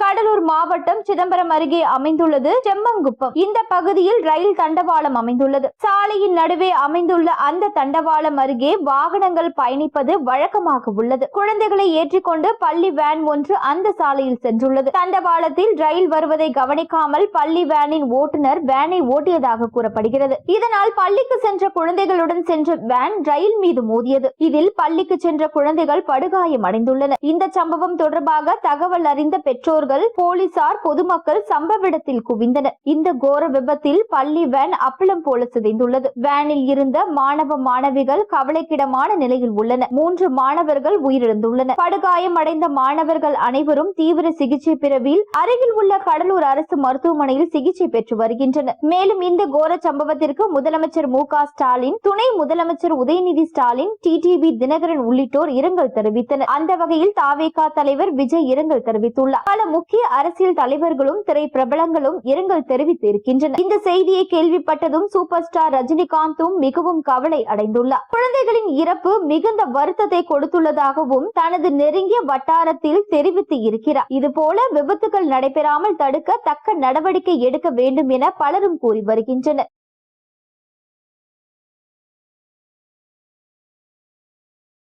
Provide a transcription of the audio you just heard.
கடலூர் மாவட்டம் சிதம்பரம் அருகே அமைந்துள்ளது செம்மங்குப்பம். இந்த பகுதியில் ரயில் தண்டவாளம் அமைந்துள்ளது. சாலையின் நடுவே அமைந்துள்ள அந்த தண்டவாளம் அருகே வாகனங்கள் பயணிப்பது வழக்கமாக உள்ளது. குழந்தைகளை ஏற்றிக்கொண்டு பள்ளி வேன் ஒன்று அந்த சாலையில் சென்றுள்ளது. தண்டவாளத்தில் ரயில் வருவதை கவனிக்காமல் பள்ளி வேனின் ஓட்டுநர் வேனை ஓட்டியதாக கூறப்படுகிறது. இதனால் பள்ளிக்கு சென்ற குழந்தைகளுடன் சென்ற வேன் ரயில் மீது மோதியது. இதில் பள்ளிக்கு சென்ற குழந்தைகள் படுகாயம் அடைந்துள்ளனர் இந்த சம்பவம் தொடர்பாக தகவல் அறிந்த பெற்றோர்கள் போலீசார் பொதுமக்கள் சம்பவ இடத்தில் குவிந்தனர். இந்த கோர விபத்தில் பள்ளி வேன் அப்பளம் போல சிதைந்துள்ளது. வேனில் இருந்த மாணவ மாணவிகள் கவலைக்கிடமான நிலையில் உள்ளனர். மூன்று மாணவர்கள் உயிரிழந்துள்ளனர். படுகாயம் அடைந்த மாணவர்கள் அனைவரும் தீவிர சிகிச்சை பிரிவில் அருகில் உள்ள கடலூர் அரசு மருத்துவமனையில் சிகிச்சை பெற்று வருகின்றனர். மேலும் இந்த கோர சம்பவத்திற்கு முதலமைச்சர் மு ஸ்டாலின் துணை முதலமைச்சர் உதயநிதி ஸ்டாலின் டிடிவி தினகரன் உள்ளிட்டோர் இரங்கல் தெரிவித்தனர். அந்த வகையில் தாவேகா தலைவர் விஜய் இரங்கல் தெரிவித்துள்ளார். பல முக்கிய அரசியல் தலைவர்களும் திரைப்பிரபலங்களும் இரங்கல் தெரிவித்து இருக்கின்றனர் இந்த செய்தியை கேள்விப்பட்டதும் சூப்பர் ஸ்டார் ரஜினிகாந்தும் மிகவும் கவலை அடைந்துள்ளார். குழந்தைகளின் இறப்பு மிகுந்த வருத்தத்தை கொடுத்துள்ளதாகவும் தனது நெருங்கிய வட்டாரத்தில் தெரிவித்து இருக்கிறார் இதுபோல விபத்துகள் நடைபெறாமல் தடுக்க தக்க நடவடிக்கை எடுக்க வேண்டும் என பலரும் கூறி வருகின்றனர்.